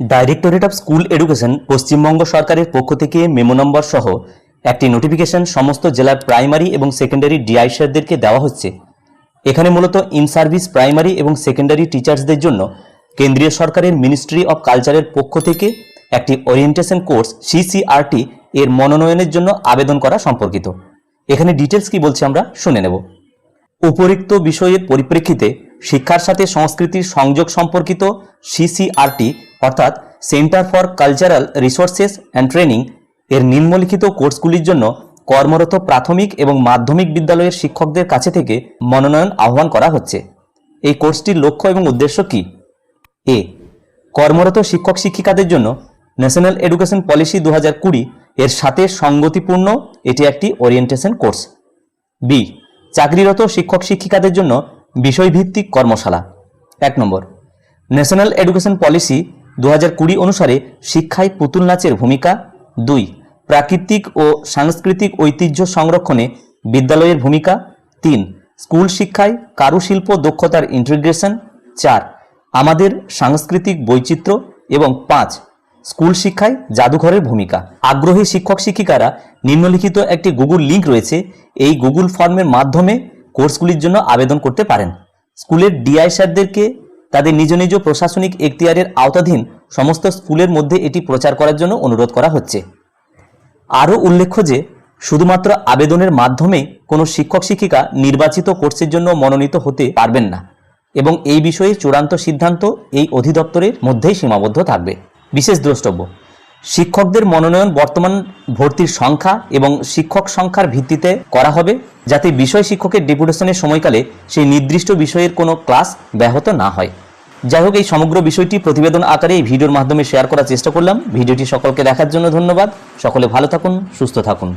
Directorate of school education Paschimbanga সরকারের পক্ষ থেকে মেমো নম্বর সহ একটি নোটিফিকেশন সমস্ত জেলার প্রাইমারি এবং সেকেন্ডারি ডিআই স্যারদেরকে দেওয়া হচ্ছে। এখানে মূলত ইন সার্ভিস প্রাইমারি এবং সেকেন্ডারি টিচার্সদের জন্য কেন্দ্রীয় সরকারের মিনিস্ট্রি অফ কালচারের পক্ষ থেকে একটি ওরিয়েন্টেশন কোর্স সিসিআরটি এর মনোনয়নের জন্য আবেদন করা সম্পর্কিত। এখানে ডিটেলস কি বলছে আমরা শুনে নেব। উপরিক্ত বিষয়ের পরিপ্রেক্ষিতে শিক্ষার সাথে সংস্কৃতির সংযোগ সম্পর্কিত সিসিআরটি অর্থাৎ centre for cultural resources and training এর নিম্নলিখিত কোর্সগুলির জন্য কর্মরত প্রাথমিক এবং মাধ্যমিক বিদ্যালয়ের শিক্ষকদের কাছে থেকে মনোনয়ন আহ্বান করা হচ্ছে। এই কোর্সটির লক্ষ্য এবং উদ্দেশ্য কি? এ. কর্মরত শিক্ষক শিক্ষিকাদের জন্য ন্যাশনাল এডুকেশন পলিসি দু কুড়ি এর সাথে সঙ্গতিপূর্ণ এটি একটি ওরিয়েন্টেশন কোর্স। বি. চাকরিরত শিক্ষক শিক্ষিকাদের জন্য বিষয়ভিত্তিক কর্মশালা। এক নম্বর। ন্যাশনাল এডুকেশন পলিসি দু অনুসারে শিক্ষায় পুতুল নাচের ভূমিকা দুই। প্রাকৃতিক ও সাংস্কৃতিক ঐতিহ্য সংরক্ষণে বিদ্যালয়ের ভূমিকা তিন। স্কুল শিক্ষায় কারুশিল্প দক্ষতার ইন্টিগ্রেশন চার। আমাদের সাংস্কৃতিক বৈচিত্র্য এবং পাঁচ। স্কুল শিক্ষায় জাদুঘরের ভূমিকা। আগ্রহী শিক্ষক শিক্ষিকারা নিম্নলিখিত একটি গুগল লিংক রয়েছে। এই গুগল ফর্মের মাধ্যমে কোর্সগুলির জন্য আবেদন করতে পারেন। স্কুলের ডিআই স্যারদেরকে তাদের নিজ নিজ প্রশাসনিক এখতিয়ারের আওতাধীন সমস্ত স্কুলের মধ্যে এটি প্রচার করার জন্য অনুরোধ করা হচ্ছে। আরও উল্লেখ্য যে, শুধুমাত্র আবেদনের মাধ্যমে কোনো শিক্ষক শিক্ষিকা নির্বাচিত কোর্সের জন্য মনোনীত হতে পারবেন না এবং এই বিষয়ে চূড়ান্ত সিদ্ধান্ত এই অধিদপ্তরের মধ্যেই সীমাবদ্ধ থাকবে। বিশেষ দ্রষ্টব্য শিক্ষকদের মনোনয়ন বর্তমান ভর্তির সংখ্যা এবং শিক্ষক সংখ্যার ভিত্তিতে করা হবে যাতে বিষয় শিক্ষকের ডেপুটেশনের সময়কালে সেই নির্দিষ্ট বিষয়ের কোনো ক্লাস ব্যাহত না হয়। যাই হোক, এই সমগ্র বিষয়টি প্রতিবেদন আকারে এই ভিডিওর মাধ্যমে শেয়ার করার চেষ্টা করলাম। ভিডিওটি সকলকে দেখার জন্য ধন্যবাদ। সকলে ভালো থাকুন, সুস্থ থাকুন।